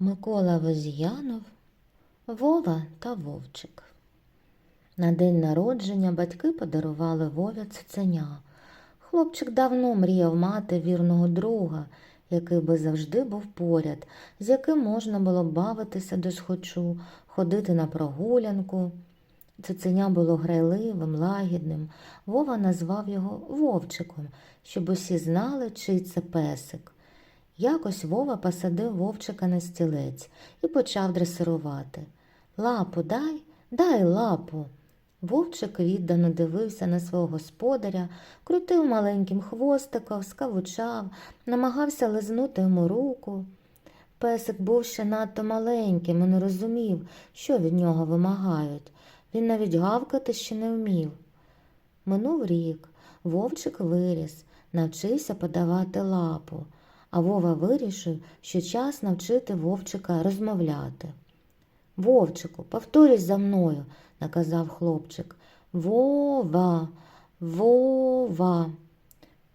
Микола Возіянов, Вова та Вовчик. На день народження батьки подарували Вові цуценя. Хлопчик давно мріяв мати вірного друга, який би завжди був поряд, з яким можна було бавитися до схочу, ходити на прогулянку. Цуценя було грайливим, лагідним. Вова назвав його Вовчиком, щоб усі знали, чий це песик. Якось Вова посадив вовчика на стілець і почав дресирувати. Лапу дай, дай лапу. Вовчик віддано дивився на свого господаря, крутив маленьким хвостиком, скавучав, намагався лизнути йому руку. Песик був ще надто маленьким і не розумів, що від нього вимагають. Він навіть гавкати ще не вмів. Минув рік, вовчик виріс, навчився подавати лапу, а Вова вирішив, що час навчити вовчика розмовляти. Вовчику, повторюй за мною, наказав хлопчик. Вова, Вова.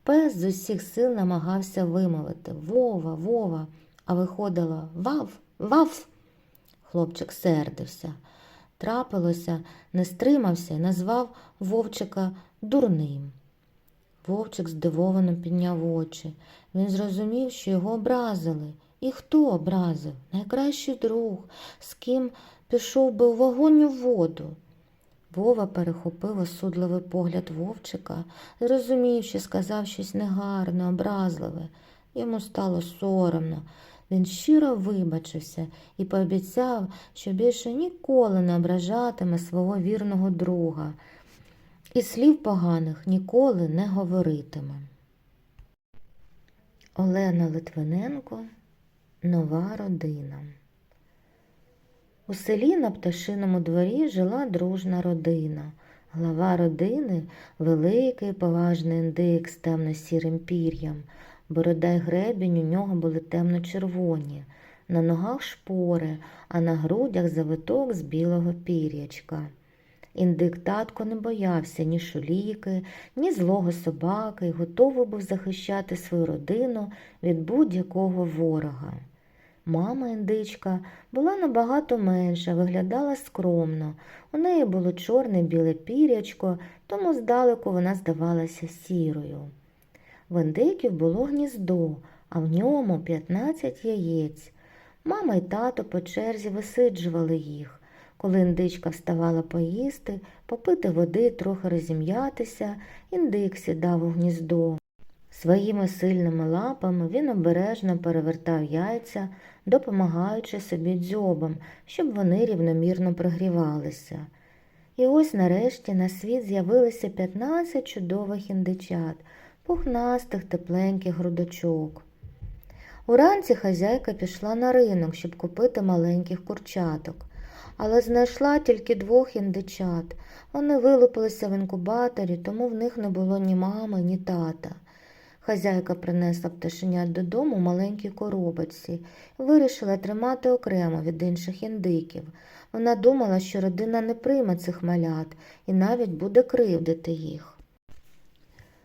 Пес з усіх сил намагався вимовити Вова, Вова, а виходило Вав, Вав. Хлопчик сердився. Трапилося, не стримався і назвав вовчика дурним. Вовчик здивовано підняв очі. Він зрозумів, що його образили. І хто образив? Найкращий друг, з ким пішов би у вогонь у воду. Вова перехопив осудливий погляд вовчика, зрозумів, що сказав щось негарне, образливе. Йому стало соромно. Він щиро вибачився і пообіцяв, що більше ніколи не ображатиме свого вірного друга і слів поганих ніколи не говоритиме. Олена Литвиненко Нова родина. У селі на пташиному дворі жила дружна родина. Глава родини великий поважний індик з темно-сірим пір'ям. Борода й гребінь у нього були темно-червоні, на ногах шпори, а на грудях завиток з білого пір'ячка. Індик татко не боявся ні шуліки, ні злого собаки і готовий був захищати свою родину від будь-якого ворога. Мама індичка була набагато менша, виглядала скромно. У неї було чорне біле пірячко, тому здалеку вона здавалася сірою. В індиків було гніздо, а в ньому 15 яєць. Мама й тато по черзі висиджували їх. Коли індичка вставала поїсти, попити води, трохи розім'ятися, індик сідав у гніздо. Своїми сильними лапами він обережно перевертав яйця, допомагаючи собі дзьобам, щоб вони рівномірно прогрівалися. І ось нарешті на світ з'явилося 15 чудових індичат, пухнастих тепленьких грудочок. Уранці хазяйка пішла на ринок, щоб купити маленьких курчаток, але знайшла тільки двох індичат. Вони вилупилися в інкубаторі, тому в них не було ні мами, ні тата. Хазяйка принесла пташенят додому в маленькій коробочці і вирішила тримати окремо від інших індиків. Вона думала, що родина не прийме цих малят і навіть буде кривдити їх.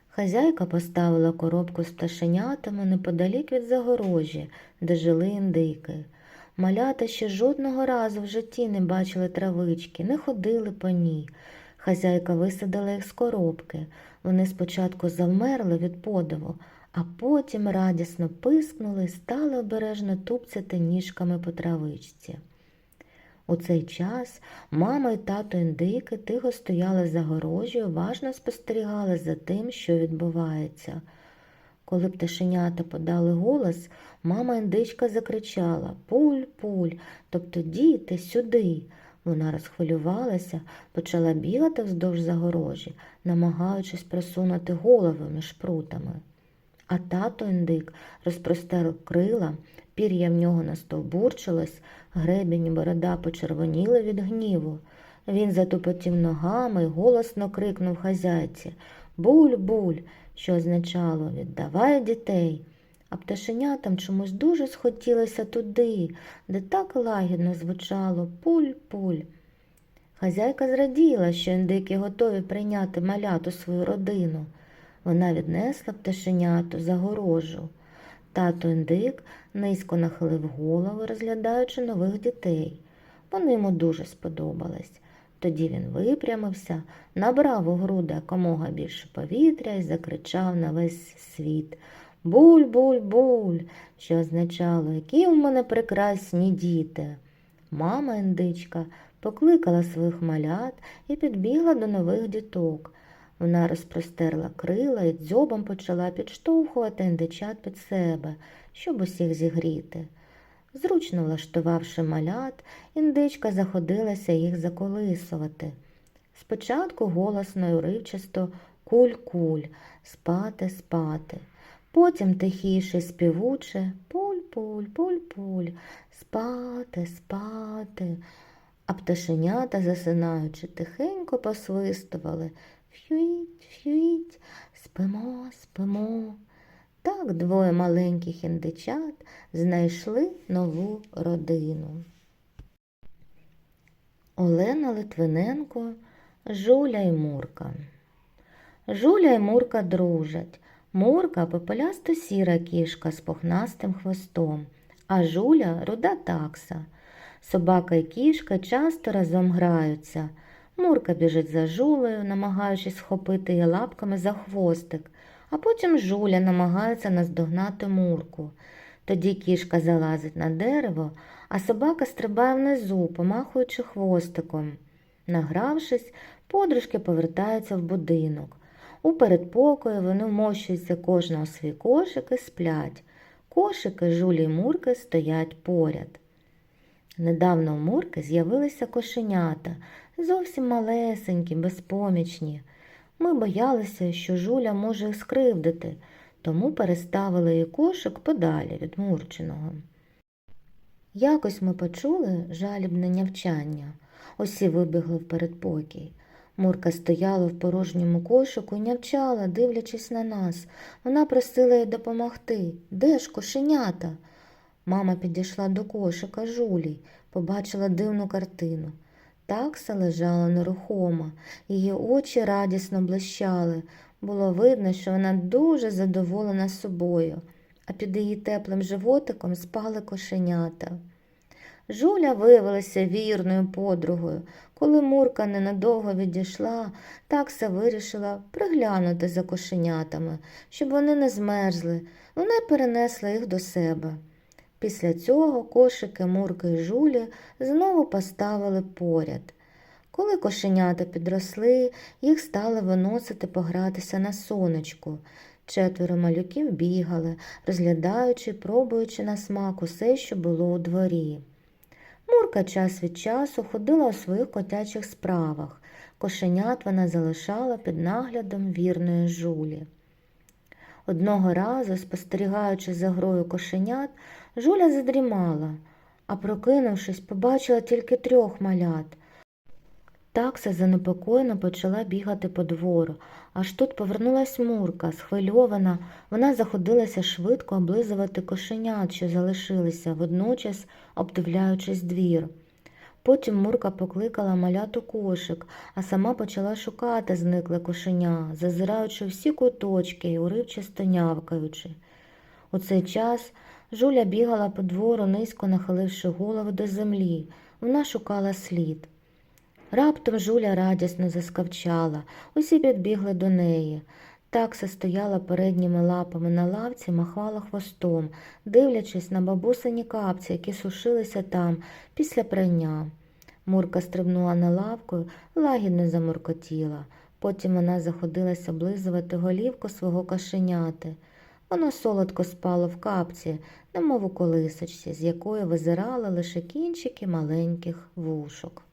Хазяйка поставила коробку з пташенятами неподалік від загорожі, де жили індики. Малята ще жодного разу в житті не бачили травички, не ходили по ній. Хазяйка висадила їх з коробки. Вони спочатку завмерли від подиву, а потім радісно пискнули і стали обережно тупцяти ніжками по травичці. У цей час мама і тато індики тихо стояли за горожею, уважно спостерігали за тим, що відбувається. Коли пташенята подали голос, мама індичка закричала Пуль, пуль, тобто діти, сюди. Вона розхвилювалася, почала бігати вздовж загорожі, намагаючись просунути голову між прутами. А тато індик розпростер крила, пір'я в нього настовбурчилось, гребінь і борода почервоніли від гніву. Він затупотів ногами і голосно крикнув хазяйці Буль, буль, що означало віддавай дітей. А пташенятам чомусь дуже схотілося туди, де так лагідно звучало пуль-пуль. Хазяйка зраділа, що індики готові прийняти малят у свою родину. Вона віднесла пташеняту за горожу. Тато індик низько нахилив голову, розглядаючи нових дітей. Вони йому дуже сподобались. Тоді він випрямився, набрав у груди якомога більше повітря і закричав на весь світ Буль, буль, буль, що означало, які у мене прекрасні діти. Мама індичка покликала своїх малят і підбігла до нових діток. Вона розпростерла крила і дзьобом почала підштовхувати індичат під себе, щоб усіх зігріти. Зручно влаштувавши малят, індичка заходилася їх заколисувати. Спочатку голосно й уривчасто куль-куль, спати, спати. Потім тихіше співуче пуль-пуль, пуль-пуль, спати, спати. А пташенята, засинаючи, тихенько посвистували Фюїть, фюїть, спимо, спимо. Так двоє маленьких індичат знайшли нову родину. Олена Литвиненко, Жуля і Мурка. Жуля і Мурка дружать. Мурка попелясто сіра кішка з пухнастим хвостом, а жуля руда такса. Собака і кішка часто разом граються. Мурка біжить за жулею, намагаючись схопити її лапками за хвостик, а потім жуля намагається наздогнати мурку. Тоді кішка залазить на дерево, а собака стрибає внизу, помахуючи хвостиком. Награвшись, подружки повертаються в будинок. У передпокої вони вмощуються кожна у свій кошик і сплять. Кошики жулі й мурки стоять поряд. Недавно у Мурки з'явилися кошенята, зовсім малесенькі, безпомічні. Ми боялися, що жуля може скривдити, тому переставили її кошик подалі від Мурчиного. Якось ми почули жалібне нявчання. Усі вибігли в передпокій. Мурка стояла в порожньому кошику і нявчала, дивлячись на нас. Вона просила їй допомогти. Де ж кошенята? Мама підійшла до кошика жулій, побачила дивну картину. Такса лежала нерухома, її очі радісно блищали. Було видно, що вона дуже задоволена собою, а під її теплим животиком спали кошенята. Жуля виявилася вірною подругою. Коли Мурка ненадовго відійшла, такса вирішила приглянути за кошенятами, щоб вони не змерзли. Вона перенесла їх до себе. Після цього кошики Мурки і Жулі знову поставили поряд. Коли кошенята підросли, їх стали виносити погратися на сонечку. Четверо малюків бігали, розглядаючи, пробуючи на смак усе, що було у дворі. Мурка час від часу ходила у своїх котячих справах. Кошенят вона залишала під наглядом вірної жулі. Одного разу, спостерігаючи за грою кошенят, жуля задрімала, а прокинувшись, побачила тільки трьох малят. Такса занепокоєно почала бігати по двору, аж тут повернулась Мурка, схвильована, вона заходилася швидко облизувати кошенят, що залишилися, водночас обдивляючись двір. Потім Мурка покликала малят у кошик, а сама почала шукати зникле кошеня, зазираючи всі куточки і уривчасто нявкаючи. У цей час Жуля бігала по двору, низько нахиливши голову до землі. Вона шукала слід. Раптом Жуля радісно заскавчала, усі підбігли до неї. Такса стояла передніми лапами на лавці, махала хвостом, дивлячись на бабусині капці, які сушилися там після прання. Мурка стрибнула на лавку, лагідно замуркотіла. Потім вона заходилася облизувати голівку свого кошеняти. Воно солодко спало в капці, немов у колисочці, з якої визирали лише кінчики маленьких вушок.